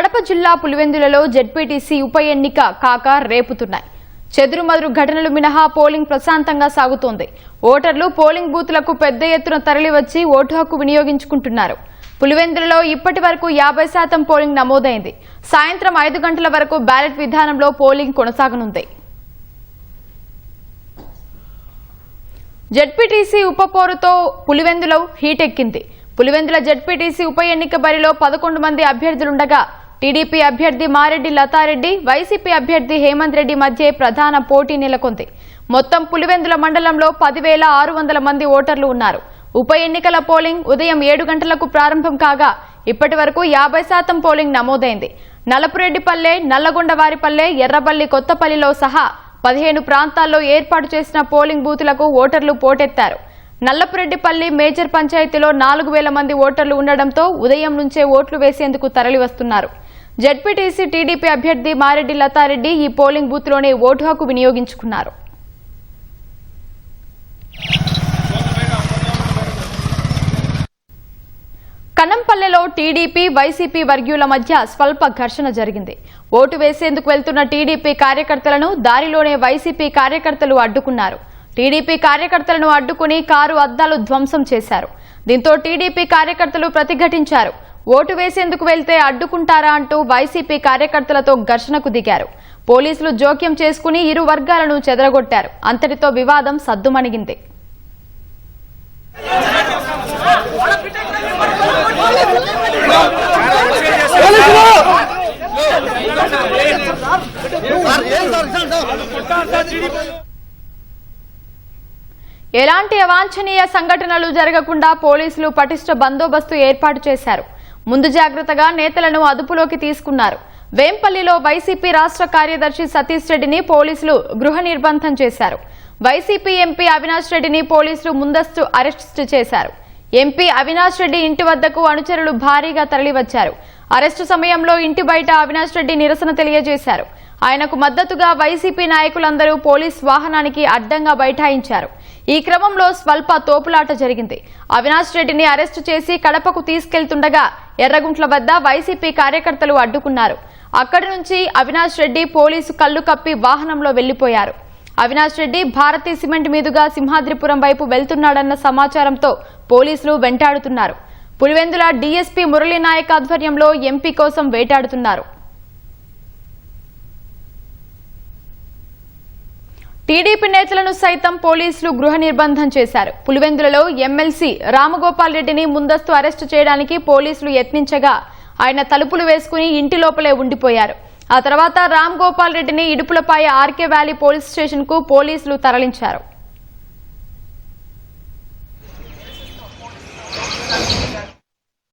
కడప జిల్లా పులివెందులలో జెడ్పీటీసీ ఉప ఎన్నిక కాక రేపుతున్నాయి. చెదురుమదురు ఘటనలు మినహా పోలింగ్ ప్రశాంతంగా సాగుతోంది. ఓటర్లు పోలింగ్ బూత్లకు పెద్ద ఎత్తున తరలివచ్చి ఓటు హక్కు వినియోగించుకుంటున్నారు. పులివెందులలో ఇప్పటి వరకు యాభై శాతం పోలింగ్ నమోదైంది. సాయంత్రం ఐదు గంటల వరకు బ్యాలెట్ విధానంలో పోలింగ్ కొనసాగనుంది. జడ్పీటీసీ ఉప పోరుతో పులివెందులో హీటెక్కింది. పులివెందుల జడ్పీటీసీ ఉప ఎన్నిక బరిలో పదకొండు మంది అభ్యర్థులుండగా టీడీపీ అభ్యర్థి మారెడ్డి లతారెడ్డి వైసీపీ అభ్యర్థి హేమంత్ రెడ్డి మధ్య ప్రధాన పోటీ నెలకొంది. మొత్తం పులివెందుల మండలంలో పదివేల ఆరు వందల మంది ఓటర్లు ఉన్నారు. ఉప ఎన్నికల పోలింగ్ ఉదయం ఏడు గంటలకు ప్రారంభం కాగా ఇప్పటి వరకు యాభై శాతం పోలింగ్ నమోదైంది. నలపురెడ్డిపల్లె నల్లగొండవారిపల్లె ఎర్రబల్లి కొత్తపల్లిలో సహా పదిహేను ప్రాంతాల్లో ఏర్పాటు చేసిన పోలింగ్ బూతులకు ఓటర్లు పోటెత్తారు. నల్లపురెడ్డిపల్లి మేజర్ పంచాయతీలో నాలుగు వేల మంది ఓటర్లు ఉండడంతో ఉదయం నుంచే ఓట్లు వేసేందుకు తరలివస్తున్నారు. జడ్పీటీసీ టీడీపీ అభ్యర్థి మారెడ్డి లతారెడ్డి ఈ పోలింగ్ బూత్లోనే ఓటు హక్కు వినియోగించుకున్నారు. కన్నంపల్లెలో టీడీపీ వైసీపీ వర్గీయుల మధ్య స్వల్ప ఘర్షణ జరిగింది. ఓటు వేసేందుకు వెళ్తున్న టీడీపీ కార్యకర్తలను దారిలోనే వైసీపీ కార్యకర్తలు అడ్డుకున్నారు. టీడీపీ కార్యకర్తలను అడ్డుకుని కారు అద్దాలు ధ్వంసం చేశారు. దీంతో టీడీపీ కార్యకర్తలు ప్రతిఘటించారు. ఓటు వేసేందుకు వెళ్తే అడ్డుకుంటారా అంటూ వైసీపీ కార్యకర్తలతో ఘర్షణకు దిగారు. పోలీసులు జోక్యం చేసుకుని ఇరు వర్గాలను చెదరగొట్టారు. అంతటితో వివాదం సద్దుమణిగింది. ఎలాంటి అవాంఛనీయ సంఘటనలు జరగకుండా పోలీసులు పటిష్ట బందోబస్తు ఏర్పాటు చేశారు. ముందు జాగ్రత్తగా నేతలను అదుపులోకి తీసుకున్నారు. వేంపల్లిలో వైసీపీ రాష్ట్ర కార్యదర్శి సతీష్ రెడ్డిని పోలీసులు గృహ నిర్బంధం చేశారు. వైసీపీ ఎంపీ అవినాష్ రెడ్డిని పోలీసులు ముందస్తు అరెస్టు చేశారు. ఎంపీ అవినాష్ రెడ్డి ఇంటి వద్దకు అనుచరులు భారీగా తరలివచ్చారు. అరెస్టు సమయంలో ఇంటి బయట అవినాష్ రెడ్డి నిరసన తెలియజేశారు. ఆయనకు మద్దతుగా వైసీపీ నాయకులందరూ పోలీస్ వాహనానికి అడ్డంగా బైఠాయించారు. ఈ క్రమంలో స్వల్ప తోపులాట జరిగింది. అవినాష్ రెడ్డిని అరెస్టు చేసి కడపకు తీసుకెళ్తుండగా ఎర్రగుంట్ల వద్ద వైసీపీ కార్యకర్తలు అడ్డుకున్నారు. అక్కడి నుంచి అవినాష్ రెడ్డి పోలీసు కళ్ళు కప్పి వాహనంలో వెళ్ళిపోయారు అవినాష్ రెడ్డి భారతీ సిమెంట్ మీదుగా సింహాద్రిపురం వైపు వెళ్తున్నాడన్న సమాచారంతో పోలీసులు వెంటాడుతున్నారు. పులివెందుల డీఎస్పీ మురళీనాయక్ ఆధ్వర్యంలో ఎంపీ కోసం వేటాడుతున్నారు. టీడీపీ నేతలను సైతం పోలీసులు గృహ నిర్బంధం చేశారు. పులివెందులలో ఎమ్మెల్సీ రామగోపాల్ రెడ్డిని ముందస్తు అరెస్టు చేయడానికి పోలీసులు యత్నించగా ఆయన తలుపులు వేసుకుని ఇంటి లోపలే ఉండిపోయారు. ఆ తర్వాత రామ్ గోపాల్ రెడ్డిని ఇడుపులపాయ ఆర్కే వ్యాలీ పోలీస్ స్టేషన్కు పోలీసులు తరలించారు.